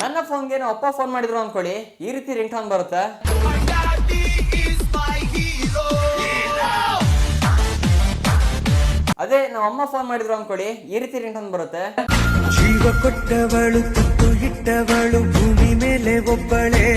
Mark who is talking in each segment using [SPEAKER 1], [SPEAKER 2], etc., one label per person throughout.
[SPEAKER 1] ನನ್ನ ಫೋನ್ಗೆ ನಮ್ಮ ಅಪ್ಪ ಫೋನ್ ಮಾಡಿದ್ರು ಅನ್ಕೊಳ್ಳಿ. ಈ ರೀತಿ ರಿಂಗ್ ಟೋನ್ ಬರುತ್ತೆ. ಅದೇ ನಮ್ಮ ಅಮ್ಮ ಫೋನ್ ಮಾಡಿದ್ರು ಅನ್ಕೊಳ್ಳಿ. ಈ ರೀತಿ ರಿಂಗ್ ಟೋನ್ ಬರುತ್ತೆ.
[SPEAKER 2] ಜೀವ ಕೊಟ್ಟವಳು ತುತ್ತು ಇಟ್ಟವಳು, ಭೂಮಿ ಮೇಲೆ ಒಬ್ಬಳೇ.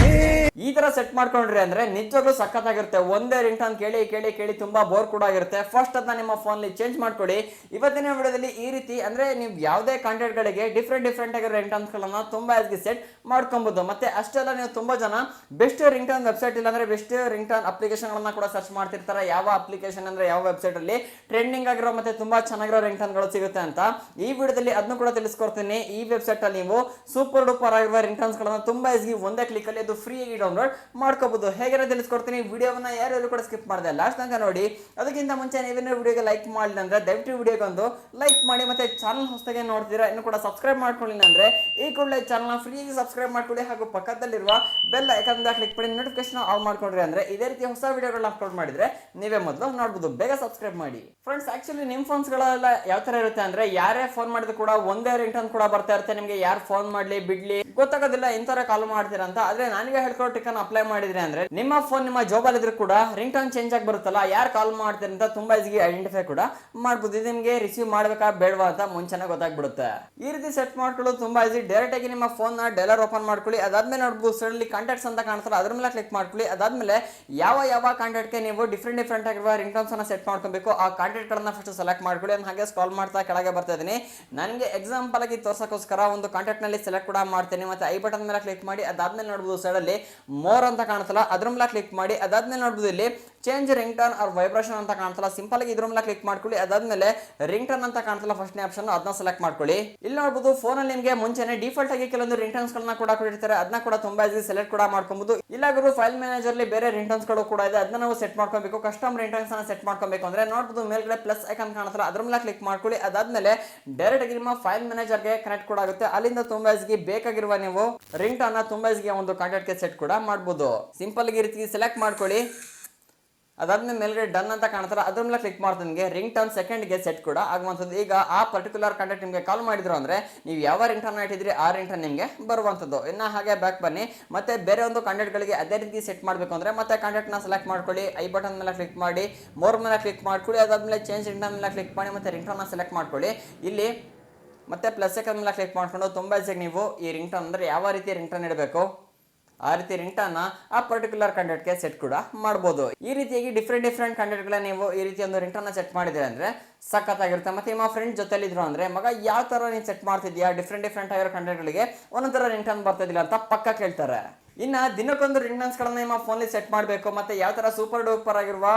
[SPEAKER 1] ಈ ತರ ಸೆಟ್ ಮಾಡ್ಕೊಂಡ್ರಿ ಅಂದ್ರೆ ನಿಜವಾಗ್ಲೂ ಸಖತ್ತಾಗಿರುತ್ತೆ. ಒಂದೇ ರಿಂಗ್ ಟೋನ್ ಕೇಳಿ ಕೇಳಿ ಕೇಳಿ ತುಂಬಾ ಬೋರ್ ಕೂಡ ಆಗಿರುತ್ತೆ. ಫಸ್ಟ್ ಅದನ್ನ ನಿಮ್ಮ ಫೋನ್ ಚೇಂಜ್ ಮಾಡ್ಕೊಡಿ. ಇವತ್ತಿನ ವಿಡಿಯೋದಲ್ಲಿ ಈ ರೀತಿ ಅಂದ್ರೆ ನೀವು ಯಾವುದೇ ಕಾಂಟೆಂಟ್ ಗಳಿಗೆ ಡಿಫ್ರೆಂಟ್ ಡಿಫ್ರೆಂಟ್ ಆಗಿರೋ ರಿಂಗ್ ಟೋನ್ಸ್ ಗಳನ್ನ ತುಂಬಾ ಸೆಟ್ ಮಾಡ್ಕೊಬಹುದು ಮತ್ತೆ ಅಷ್ಟೆಲ್ಲ ನೀವು ತುಂಬಾ ಜನ ಬೆಸ್ಟ್ ರಿಂಗ್ ಟೋನ್ ವೆಬ್ಸೈಟ್ ಇಲ್ಲ ಅಂದ್ರೆ ಬೆಸ್ಟ್ ರಿಂಗ್ ಟೋನ್ ಅಪ್ಲಿಕೇಶನ್ ಗಳನ್ನ ಕೂಡ ಸರ್ಚ್ ಮಾಡ್ತಿರ್ತಾರೆ. ಯಾವ ಅಪ್ಲಿಕೇಶನ್ ಅಂದ್ರೆ ಯಾವ ವೆಬ್ಸೈಟ್ ಅಲ್ಲಿ ಟ್ರೆಂಡಿಂಗ್ ಆಗಿರೋ ಮತ್ತೆ ತುಂಬಾ ಚೆನ್ನಾಗಿರೋ ರಿಂಗ್ ಟೋನ್ಗಳು ಸಿಗುತ್ತೆ ಅಂತ ಈ ವಿಡಿಯೋದಲ್ಲಿ ಅದನ್ನು ಕೂಡ ತಿಳಿಸ್ಕೊಡ್ತೀನಿ. ಈ ವೆಬ್ಸೈಟ್ ಅಲ್ಲಿ ನೀವು ಸೂಪರ್ ಡೂಪರ್ ಆಗಿರುವ ರಿಂಗ್ ಟೋನ್ಸ್ ಗಳನ್ನ ತುಂಬಾ ಈಸಿ ಒಂದೇ ಕ್ಲಿಕ್ ಅಲ್ಲಿ ಅದು ಫ್ರೀ ಡೌನ್ಲೋಡ್ ಮಾಡ್ಕೋಬಹುದು ಹೇಗೆ ತಿಳಿಸ್ಕೊಡ್ತೀನಿ. ವಿಡಿಯೋವನ್ನ ಯಾರ್ಯಾರು ಕೂಡ ಸ್ಕಿಪ್ ಮಾಡಿದೆ. ಲಾಸ್ಟ್ ತನಕ ನೋಡಿ, ಅದಕ್ಕಿಂತ ಮುಂಚೆ ನೀವೇನೋ ವಿಡಿಯೋಗೆ ಲೈಕ್ ಮಾಡಲಿಲ್ಲ ಅಂದ್ರೆ ದಯವಿಟ್ಟು ವಿಡಿಯೋಗೊಂದು ಲೈಕ್ ಮಾಡಿ ಮತ್ತೆ ಚಾನಲ್ ಹೊಸದಾಗಿ ನೋಡ್ತೀರಾ ಇನ್ನು ಕೂಡ ಸಬ್ಸ್ಕ್ರೈಬ್ ಮಾಡ್ಕೊಳ್ಳಿ ಅಂದ್ರೆ ಈ ಕೂಡಲೇ ಚಾನಲ್ನ ಫ್ರೀ ಸಬ್ಸ್ಕ್ರೈಬ್ ಮಾಡ್ಕೊಳ್ಳಿ ಹಾಗೂ ಪಕ್ಕದಲ್ಲಿರುವ ಬೆಲ್ ಐಕನ್ ಕ್ಲಿಕ್ ಮಾಡಿ ನೋಟಿಫಿಕೇಶನ್ ಆಲ್ ಮಾಡ್ಕೊಂಡ್ರಿ ಅಂದ್ರೆ ಇದೇ ರೀತಿ ಹೊಸ ವಿಡಿಯೋಗಳನ್ನ ಅಪ್ಲೋಡ್ ಮಾಡಿದ್ರೆ ನೀವೇ ಮೊದಲು ನೋಡಬಹುದು ಬೇಗ ಸಬ್ಸ್ಕ್ರೈಬ್ ಮಾಡಿ. ಫ್ರೆಂಡ್ಸ್ ಆಕ್ಚುಲಿ ನಿಮ್ಮ ಫೋನ್ಸ್ಗಳೆಲ್ಲ ಯಾವ ತರ ಇರುತ್ತೆ ಅಂದ್ರೆ ಯಾರೇ ಫೋನ್ ಮಾಡಿದ್ರು ಕೂಡ ಒಂದೇ ರಿಂಗ್ ಕೂಡ ಬರ್ತಾ ಇರುತ್ತೆ. ನಿಮಗೆ ಯಾರು ಫೋನ್ ಮಾಡ್ಲಿ, ಬಿಡ್ಲಿ ಗೊತ್ತಾಗೋದಿಲ್ಲ ಇಂಥವ್ರೆ ಕಾಲ್ ಮಾಡ್ತೀರಾ ಅಂತ. ಆದ್ರೆ ನನಗೆ ಟಿಕನ್ ಅಪ್ಲೈ ಮಾಡಿದ್ರೆ ಅಂದ್ರೆ ನಿಮ್ಮ ಫೋನ್ ನಿಮ್ಮ ಜೋಬಲ್ ಇದ್ರೆ ಕೂಡ ರಿಂಗ್ ಟೋನ್ ಚೇಂಜ್ ಆಗಿ ಬರುತ್ತಲ್ಲ, ಯಾರು ಕಾಲ್ ಮಾಡ್ತಾರೆ ಅಂತ ತುಂಬಾ ಈಸಿಗೆ ಐಡೆಂಟಿಫೈ ಕೂಡ ಮಾಡ್ಬೋದು. ಇದು ನಿಮಗೆ ರಿಸೀವ್ ಮಾಡಬೇಕಾ ಬೇಡವಾ ಅಂತ ಮುಂಚೆನೆ ಗೊತ್ತಾಗ್ಬಿಡುತ್ತೆ. ಈ ರೀತಿ ಸೆಟ್ ಮಾಡ್ಕೊಳ್ಳೋದು ತುಂಬಾ ಈಸಿ ಡೈರೆಕ್ಟ್ ಆಗಿ ನಿಮ್ಮ ಫೋನ್ನ ಡೆಲರ್ ಓಪನ್ ಮಾಡ್ಕೊಳ್ಳಿ. ಅದಾದ್ಮೇಲೆ ನೋಡ್ಬೋದು ಸಡನ್ಲಿ ಕಾಂಟ್ಯಾಕ್ಟ್ಸ್ ಅಂತ ಕಾಣ್ತಾರೆ ಅದ್ರ ಮೇಲೆ ಕ್ಲಿಕ್ ಮಾಡ್ಕೊಳ್ಳಿ. ಅದಾದ್ಮೇಲೆ ಯಾವ ಯಾವ ಕಾಂಟ್ಯಾಕ್ಟ್ಗೆ ನೀವು ಡಿಫ್ರೆಂಟ್ ಡಿಫ್ರೆಂಟ್ ಆಗಿರುವ ರಿಂಗ್ ಟೋನ್ಸ್ ಅನ್ನ ಸೆಟ್ ಮಾಡ್ಕೊಬೇಕು, ಆ ಕಾಂಟ್ಯಾಕ್ಟ್ ಗಳನ್ನ ಫಸ್ಟ್ ಸೆಲೆಕ್ಟ್ ಮಾಡ್ಕೊಳ್ಳಿ. ನಾನು ಹಾಗೆ ಕಾಲ್ ಮಾಡ್ತಾ ಕೆಳಗೆ ಬರ್ತಾ ಇದೀನಿ. ನನಗೆ ಎಕ್ಸಾಂಪಲ್ ಆಗಿ ತೋರ್ಸಕ್ಕೋಸ್ಕರ ಒಂದು ಕಾಂಟ್ಯಾಕ್ಟ್ನಲ್ಲಿ ಸೆಲೆಕ್ಟ್ ಕೂಡ ಮಾಡ್ತೀನಿ. ಮತ್ತೆ ಐ ಬಟನ್ ಮೇಲೆ ಕ್ಲಿಕ್ ಮಾಡಿ, ಅದಾದ್ಮೇಲೆ ನೋಡಬಹುದು ಸೈಡಲ್ಲಿ ಮೋರ್ ಅಂತ ಕಾಣಿಸಲ್ಲ ಅದ್ರ ಮೇಲೆ ಕ್ಲಿಕ್ ಮಾಡಿ, ಅದಾದ್ಮೇಲೆ ನೋಡ್ಬೋದು ಇಲ್ಲಿ change ring tone or vibration ಅಂತ ಕಾಣಿಸಲ್ಲ ಸಿಂಪಲ್ ಆಗಿ ಇದ್ರ ಮೇಲೆ ಕ್ಲಿಕ್ ಮಾಡ್ಕೊಳ್ಳಿ, ಅದಾದ್ಮೇಲೆ ರಿಂಗ್ ಟರ್ನ್ ಅಂತ ಕಾಣ್ತಲ್ಲ ಫಸ್ಟ್ ಆಪ್ಷನ್ ಅದನ್ನ ಸೆಲೆಕ್ಟ್ ಮಾಡ್ಕೊಳ್ಳಿ. ಇಲ್ಲಿ ನೋಡ್ಬೋದು ಫೋನ್ ಅಲ್ಲಿ ನಿಮಗೆ ಮುಂಚೆನೆ ಡಿಫಾಲ್ಟ್ ಆಗಿ ಕೆಲವೊಂದು ರಿಂಗ್ ಟರ್ನ್ಸ್ ಗಳನ್ನ ಕೂಡ ಕೊಟ್ಟಿರ್ತಾರೆ ಅದನ್ನ ಕೂಡ ತುಂಬಾ ಈಸಿ ಸೆಲೆಕ್ಟ್ ಕೂಡ ಮಾಡ್ಕೊಬಹುದು ಇಲ್ಲಾಗಿರೋ ಫೈಲ್ ಮ್ಯಾನೇಜರ್ ಅಲ್ಲಿ ಬೇರೆ ರಿಂಗ್ ಟರ್ನ್ಸ್ಗಳು ಕೂಡ ಇದೆ ಅದನ್ನ ನಾವು ಸೆಟ್ ಮಾಡ್ಕೊಬೇಕು. ಕಸ್ಟಮ್ ರಿಂಗ್ ಟರ್ನ್ಸ್ ಅನ್ನ ಸೆಟ್ ಮಾಡ್ಕೊಬೇಕು ಅಂದ್ರೆ ನೋಡ್ಬೋದು ಮೇಲ್ಗಡೆ ಪ್ಲಸ್ ಐಕನ್ ಕಾಣಿಸಲ್ಲ ಅದ್ರ ಮೇಲೆ ಕ್ಲಿಕ್ ಮಾಡ್ಕೊಳ್ಳಿ, ಅದಾದ್ಮೇಲೆ ಡೈರೆಕ್ಟ್ ಆಗಿ ನಿಮ್ಮ ಫೈಲ್ ಮ್ಯಾನೇಜರ್ಗೆ ಕನೆಕ್ಟ್ ಕೂಡ ಆಗುತ್ತೆ. ಅಲ್ಲಿಂದ ತುಂಬಾ ಈಸಿಗೆ ಬೇಕಾಗಿರುವ ನೀವು ರಿಂಗ್ ಟರ್ನ್ ತುಂಬಾ ಒಂದು ಕಾಂಟ್ಯಾಕ್ಟ್ಗೆ ಸೆಟ್ ಕೂಡ ಮಾಡ್ಬೋದು. ಸಿಂಪಲ್ ಈ ರೀತಿ ಸೆಲೆಕ್ಟ್ ಮಾಡ್ಕೊಳ್ಳಿ. ಅದಾದ್ಮೇಲೆ ಮೇಲ್ಗಡೆ ಡನ್ ಅಂತ ಕಾಣ್ತಾರೆ. ಅದ್ರ ಮೇಲೆ ಕ್ಲಿಕ್ ಮಾಡ್ತಾರೆ ನಿಮಗೆ. ರಿಂಗ್ ಟರ್ನ್ ಸೆಕೆಂಡ್ಗೆ ಸೆಟ್ ಕೂಡ ಆಗುವಂಥದ್ದು. ಈಗ ಆ ಪರ್ಟಿಕ್ಯುಲರ್ ಕಾಂಟ್ಯಾಕ್ಟ್ ನಿಮಗೆ ಕಾಲ್ ಮಾಡಿದ್ರು ಅಂದ್ರೆ ನೀವು ಯಾವ ರಿಂಗ್ ಟರ್ನ್ ಇಟ್ಟಿದ್ರಿ ಆ ರಿಂಗ್ ಟರ್ನ್ ನಿಮಗೆ ಬರುವಂಥದ್ದು. ಇನ್ನು ಹಾಗೆ ಬ್ಯಾಕ್ ಬನ್ನಿ. ಮತ್ತೆ ಬೇರೆ ಒಂದು ಕಾಂಟ್ಯಾಕ್ಟ್ಗಳಿಗೆ ಅದೇ ರೀತಿ ಸೆಟ್ ಮಾಡಬೇಕು ಅಂದರೆ ಮತ್ತೆ ಕಾಂಟ್ಯಾಕ್ಟ್ನ ಸೆಲೆಕ್ಟ್ ಮಾಡ್ಕೊಳ್ಳಿ. ಐ ಬಟನ್ ಮೇಲೆ ಕ್ಲಿಕ್ ಮಾಡಿ. ಮೋರ್ ಮೇಲೆ ಕ್ಲಿಕ್ ಮಾಡ್ಕೊಳ್ಳಿ. ಅದಾದಮೇಲೆ ಚೇಂಜ್ ರಿಂಗ್ ಮೇಲೆ ಕ್ಲಿಕ್ ಮಾಡಿ ಮತ್ತೆ ರಿಂಗ್ ಟರ್ನ ಸೆಲೆಕ್ಟ್ ಮಾಡ್ಕೊಳ್ಳಿ. ಇಲ್ಲಿ ಮತ್ತೆ ಪ್ಲಸ್ ಸೆಕೆಂಡ್ ಮೇಲೆ ಕ್ಲಿಕ್ ಮಾಡ್ಕೊಂಡು ತುಂಬ ಈಸಿಯಾಗಿ ನೀವು ಈ ರಿಂಗ್ ಟರ್ನ್ ಅಂದರೆ ಯಾವ ರೀತಿ ರಿಂಗ್ ಟರ್ನ್ ಇಡಬೇಕು? ಆ ರೀತಿ ರಿಂಗ್ಟನ್ನ ಆ ಪರ್ಟಿಕ್ಯುಲರ್ ಕಂಟೆಂಟ್ಗೆ ಸೆಟ್ ಕೂಡ ಮಾಡ್ಬೋದು. ಈ ರೀತಿಯಾಗಿ ಡಿಫ್ರೆಂಟ್ ಡಿಫ್ರೆಂಟ್ ಕಂಟೆಂಟ್ಗಳ ನೀವು ಈ ರೀತಿ ಒಂದು ರಿಂಗ್ಟನ್ನ ಸೆಟ್ ಮಾಡಿದ್ರೆ ಅಂದ್ರೆ ಸಖತ್ತಾಗಿರುತ್ತೆ. ಮತ್ತೆ ನಿಮ್ಮ ಫ್ರೆಂಡ್ ಜೊತೆಲಿದ್ರು ಅಂದ್ರೆ ಮಗ ಯಾವ ತರ ನೀನು ಸೆಟ್ ಮಾಡ್ತಿದ್ಯಾ ಡಿಫ್ರೆಂಟ್ ಡಿಫ್ರೆಂಟ್ ಆಗಿರೋ ಕಂಟೆಂಟ್ಗಳಿಗೆ ಥರ ರಿಂಗ್ಟನ್ ಬರ್ತಿದ್ದಿಲ್ಲ ಅಂತ ಪಕ್ಕ ಕೇಳ್ತಾರೆ. ಇನ್ನ ದಿನಕ್ಕೊಂದು ರಿಂಗ್ಟನ್ಸ್ಗಳನ್ನ ನಿಮ್ಮ ಫೋನಲ್ಲಿ ಸೆಟ್ ಮಾಡಬೇಕು. ಮತ್ತೆ ಯಾವ ತರ ಸೂಪರ್ ಡೂಪರ್ ಆಗಿರುವ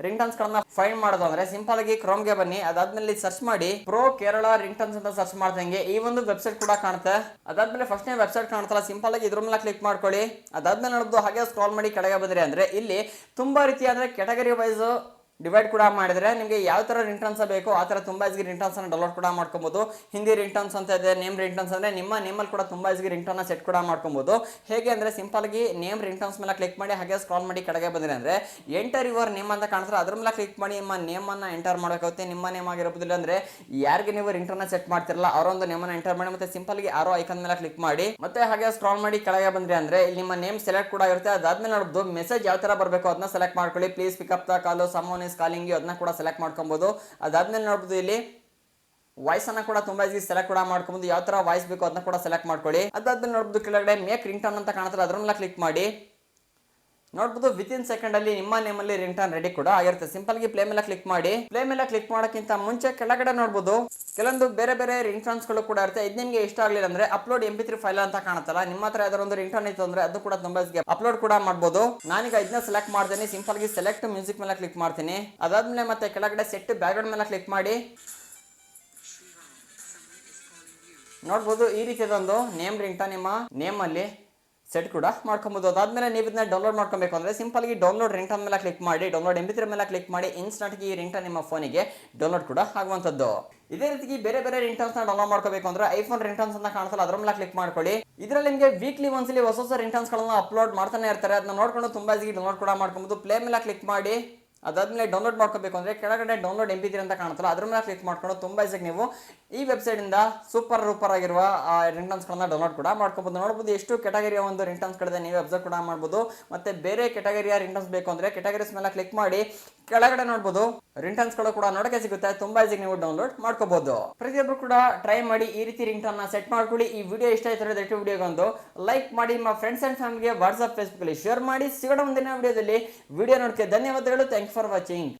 [SPEAKER 1] ರಿಂಗ್ ಟನ್ಸ್ ಗಳನ್ನ ಫೈಂಡ್ ಮಾಡೋದು ಅಂದ್ರೆ ಸಿಂಪಲ್ ಆಗಿ ಕ್ರೋಮ್ಗೆ ಬನ್ನಿ. ಅದಾದ್ಮೇಲೆ ಸರ್ಚ್ ಮಾಡಿ ಪ್ರೋ ಕೇರಳ ರಿಂಗ್ ಟನ್ಸ್ ಅಂತ ಸರ್ಚ್ ಮಾಡ್ದಂಗೆ ಈ ಒಂದು ವೆಬ್ಸೈಟ್ ಕೂಡ ಕಾಣುತ್ತೆ. ಅದಾದ್ಮೇಲೆ ಫಸ್ಟ್ ನೇ ವೆಬ್ಸೈಟ್ ಕಾಣ್ತಲ್ಲ ಸಿಂಪಲ್ ಆಗಿ ಇದ್ರ ಮೇಲೆ ಕ್ಲಿಕ್ ಮಾಡ್ಕೊಳ್ಳಿ. ಅದಾದ್ಮೇಲೆ ನೋಡೋದು ಹಾಗೆ ಸ್ಕ್ರಾಲ್ ಮಾಡಿ ಕೆಳಗೆ ಬಂದ್ರೆ ಅಂದ್ರೆ ಇಲ್ಲಿ ತುಂಬಾ ರೀತಿಯಾದ ಕೆಟಗರಿ ವೈಸ್ ಡಿವೈಡ್ ಕೂಡ ಮಾಡಿದ್ರೆ ನಿಮಗೆ ಯಾವ ಥರ ರಿಂಟರ್ನ್ಸ್ ಬೇಕು ಆ ಥರ ತುಂಬ ಇಸ್ಗಿ ರಿಂಟರ್ನ್ಸ್ ಅನ್ನು ಡೌನ್ಲೋಡ್ ಕೂಡ ಮಾಡ್ಕೊಬೋದು. ಹಿಂದಿ ರಿಂಟರ್ನ್ಸ್ ಅಂತ ಇದೆ ನೇಮ್ ರಿಂಟರ್ನ್ಸ್ ಅಂದರೆ ನಿಮ್ಮ ನೇಮಲ್ಲಿ ಕೂಡ ತುಂಬ ಈಸಿಗೆ ರಿಂಟರ್ನ ಸೆಟ್ ಕೂಡ ಮಾಡ್ಕೊಬೋದು. ಹೇಗೆ ಅಂದರೆ ಸಿಂಪಲ್ಗಿ ನೇಮ್ ರಿಂಟರ್ನ್ಸ್ ಮೇಲೆ ಕ್ಲಿಕ್ ಮಾಡಿ, ಹಾಗೆ ಸ್ಕ್ರಾಲ್ ಮಾಡಿ ಕೆಳಗೆ ಬಂದ್ರೆ ಅಂದರೆ ಎಂಟರ್ ಯುವರ್ ನೇಮ್ ಅಂತ ಕಾಣಿಸ್ತಾರೆ ಅದ್ರ ಮೇಲೆ ಕ್ಲಿಕ್ ಮಾಡಿ ನಿಮ್ಮ ನೇಮನ್ನು ಎಂಟರ್ ಮಾಡಬೇಕಾಗುತ್ತೆ. ನಿಮ್ಮ ನೇಮ್ ಆಗಿರೋದಿಲ್ಲ ಅಂದರೆ ಯಾರಿಗೆ ನೀವು ರಿಂಟರ್ನ ಸೆಟ್ ಮಾಡ್ತಿರಲ್ಲ, ಅವರೊಂದು ನೇಮನ್ನು ಎಂಟರ್ ಮಾಡಿ ಮತ್ತೆ ಸಿಂಪಲ್ಗೆ ಆರೋ ಐಕನ್ ಮೇಲೆ ಕ್ಲಿಕ್ ಮಾಡಿ, ಮತ್ತೆ ಹಾಗೆ ಸ್ಕ್ರಾಲ್ ಮಾಡಿ ಕೆಳಗೆ ಬಂದ್ರಿ ಅಂದರೆ ನಿಮ್ಮ ನೇಮ್ ಸೆಲೆಕ್ಟ್ ಕೂಡ ಇರುತ್ತೆ. ಅದಾದ್ಮೇಲೆ ನೋಡೋದು ಮೆಸೇಜ್ ಯಾವ ಥರ ಬರಬೇಕು ಅದನ್ನ ಸೆಲೆಕ್ಟ್ ಮಾಡ್ಕೊಳ್ಳಿ. Please pick up the call someone is calling ಅದನ್ನ ಕೂಡ ಸೆಲೆಕ್ಟ್ ಮಾಡ್ಕೊಬೋದು. ಅದಾದ್ಮೇಲೆ ನೋಡ್ಬೋದು ಇಲ್ಲಿ ವಾಯ್ಸ್ ಅನ್ನ ಕೂಡ ತುಂಬಾ ಈಸಿ ಸೆಲೆಕ್ಟ್ ಕೂಡ ಮಾಡ್ಕೊಬೋದು. ಯಾವ ತರ ವಾಯ್ಸ್ ಬೇಕು ಅದನ್ನ ಕೂಡ ಸೆಲೆಕ್ಟ್ ಮಾಡ್ಕೊಳ್ಳಿ. ಅದಾದ್ಮೇಲೆ ನೋಡ್ಬೋದು ಕೆಳಗಡೆ ಮೇಕ್ ರಿಂಗ್ ಟೋನ್ ಅಂತ ಕಾಣ್ತಾರೆ ಅದ್ರ ಕ್ಲಿಕ್ ಮಾಡಿ. ನೋಡ್ಬೋದು ವಿತ್ ಇನ್ ಸೆಕೆಂಡ್ ಅಲ್ಲಿ ನಿಮ್ಮ ನೇಮ್ ಅಲ್ಲಿ ರಿಂಗ್ ಟರ್ನ್ ರೆಡಿ ಕೂಡ ಆಗಿರುತ್ತೆ. ಸಿಂಪಲ್ಗೆ ಪ್ಲೇ ಮೇಲೆ ಕ್ಲಿಕ್ ಮಾಡಿ. ಪ್ಲೇ ಮೇಲೆ ಕ್ಲಿಕ್ ಮಾಡೋಕ್ಕಿಂತ ಮುಂಚೆ ಕೆಳಗಡೆ ನೋಡ್ಬೋದು, ಕೆಲವೊಂದು ಬೇರೆ ಬೇರೆ ರಿಂಗ್ಗಳು ಕೂಡ ಇರುತ್ತೆ. ಇದು ನಿಮಗೆ ಇಷ್ಟ ಆಗಲಿಲ್ಲ ಅಂದ್ರೆ upload M P three file ಅಂತ ಕಾಣುತ್ತಲ್ಲ, ನಿಮ್ಮ ಹತ್ರ ಯಾವ್ದಾದ್ರು ಒಂದು ರಿಂಗ್ ಟರ್ನ್ ಇತ್ತು ಅಂದ್ರೆ ಅದು ಕೂಡ ತುಂಬಾ ಅಪ್ಲೋಡ್ ಕೂಡ ಮಾಡಬಹುದು ನಾನೀಗ ಇದನ್ನ ಸೆಲೆಕ್ಟ್ ಮಾಡ್ತೀನಿ. ಸಿಂಪಲ್ಗೆ ಸೆಲೆಕ್ಟ್ ಮ್ಯೂಸಿಕ್ ಮೇಲೆ ಕ್ಲಿಕ್ ಮಾಡ್ತೀನಿ. ಅದಾದ್ಮೇಲೆ ಮತ್ತೆ ಕೆಳಗಡೆ ಸೆಟ್ ಬ್ಯಾಕ್ಗ್ರೌಂಡ್ ಮೇಲೆ ಕ್ಲಿಕ್ ಮಾಡಿ. ನೋಡ್ಬೋದು, ಈ ರೀತಿಯದೊಂದು ನೇಮ್ ರಿಂಗ್ಟ ನಿಮ್ಮ ನೇಮ್ ಅಲ್ಲಿ ಸೆಟ್ ಕೂಡ ಮಾಡ್ಕೊಬೋದು. ಅದಾದ್ಮೇಲೆ ನೀವು ಇದನ್ನ ಡೌನ್ಲೋಡ್ ಮಾಡ್ಕೊಬೇಕು ಅಂದ್ರೆ ಸಿಂಪಲ್ ಆಗಿ ಡೌನ್ಲೋಡ್ ರಿಂಗ್ಟನ್ ಮೇಲೆ ಕ್ಲಿಕ್ ಮಾಡಿ ಡೌನ್ಲೋಡ್ ಎಂ ಮೇಲೆ ಕ್ಲಿಕ್ ಮಾಡಿ ಇನ್ಸ್ಟಂಟ್ ಈ ರಿಂಗ್ಟನ್ ನಿಮ್ಮ ಫೋನಿಗೆ ಡೌನ್ಲೋಡ್ ಕೂಡ ಆಗುವಂತದ್ದು ಇದೇ ರೀತಿ ಬೇರೆ ಬೇರೆ ರಿಂಗ್ಟನ್ಸ್ನ ಡೌನ್ಲೋಡ್ ಮಾಡ್ಕೋಬೇಕು ಅಂದ್ರೆ ಐಫೋನ್ ರಿಂಗ್ಟನ್ಸ್ ಅಂತ ಕಾಣಿಸಲ್ಲ ಅದ್ರ ಮೇಲೆ ಕ್ಲಿಕ್ ಮಾಡ್ಕೊಳ್ಳಿ. ಇದರಲ್ಲಿ ನಿಮಗೆ ವೀಕ್ಲಿ ಒಂದ್ಸಲಿ ಹೊಸ ಹೊಸ ರಿಂಗ್ಟನ್ಸ್ ಗಳನ್ನ ಅಪ್ಲೋಡ್ ಮಾಡ್ತಾನೆ ಇರ್ತಾರೆ. ಅದನ್ನ ನೋಡ್ಕೊಂಡು ತುಂಬಾ ಈಸಿ ಡೌನ್ಲೋಡ್ ಕೂಡ ಮಾಡ್ಕೊಬೋದು. ಪ್ಲೇ ಮೇಲೆ ಕ್ಲಿಕ್ ಮಾಡಿ. ಅದಾದ್ಮೇಲೆ ಡೌನ್ಲೋಡ್ ಮಾಡ್ಕೋಬೇಕು ಅಂದ್ರೆ ಕೆಳಗಡೆ ಡೌನ್ಲೋಡ್ ಎಂ ಪಿ ಅಂತ ಕಾಣುತ್ತಲ್ಲ, ಅದ್ರ ಮೇಲೆ ಕ್ಲಿಕ್ ಮಾಡ್ಕೊಂಡು ತುಂಬಾ ಈಸಿಯಾಗಿ ನೀವು ಈ ವೆಬ್ಸೈಟ್ ಇಂದ ಸೂಪರ್ ರೂಪರ್ ಆಗಿರುವ ರಿಂಟನ್ಸ್ ಗಳನ್ನ ಡೌನ್ಲೋಡ್ ಕೂಡ ಮಾಡ್ಕೋಬಹುದು ನೋಡಬಹುದು ಎಷ್ಟು ಕೆಟಗರಿಯ ಒಂದು ರಿಂಟನ್ಸ್ ಗಳಿದೆ, ನೀವು ಅಬ್ಸರ್ವ್ ಕೂಡ ಮಾಡ್ಬೋದು. ಮತ್ತೆ ಬೇರೆ ಕೆಟಗರಿಯ ರಿಂಟನ್ಸ್ ಬೇಕು ಅಂದರೆ ಕೆಟಗರೀಸ್ ಮೇಲೆ ಕ್ಲಿಕ್ ಮಾಡಿ ಕೆಳಗಡೆ ನೋಡ್ಬೋದು. ರಿಂಟನ್ಸ್ಗಳು ಕೂಡ ನೋಡಕ್ಕೆ ಸಿಗುತ್ತೆ. ತುಂಬಾ ಈಸಿ ನೀವು ಡೌನ್ಲೋಡ್ ಮಾಡ್ಕೋಬಹುದು ಪ್ರತಿಯೊಬ್ಬರು ಕೂಡ ಟ್ರೈ ಮಾಡಿ ಈ ರೀತಿ ರಿಂಗ್ ಸೆಟ್ ಮಾಡ್ಕೊಳ್ಳಿ. ಈ ವಿಡಿಯೋ ಇಷ್ಟ ಆಯ್ತು ದಯವಿಟ್ಟು ವಿಡಿಯೋಗೊಂದು ಲೈಕ್ ಮಾಡಿ. ನಿಮ್ಮ ಫ್ರೆಂಡ್ಸ್ ಅಂಡ್ ಫ್ಯಾಮಿಲಿಗೆ ವಾಟ್ಸ್ಆಪ್ ಫೇಸ್ಬುಕ್ ಅಲ್ಲಿ ಶೇರ್ ಮಾಡಿ. ಸಿಗೋಣ ಮುಂದಿನ ವಿಡಿಯೋದಲ್ಲಿ ವಿಡಿಯೋ ನೋಡಕ್ಕೆ ಧನ್ಯವಾದಗಳು. Thank for watching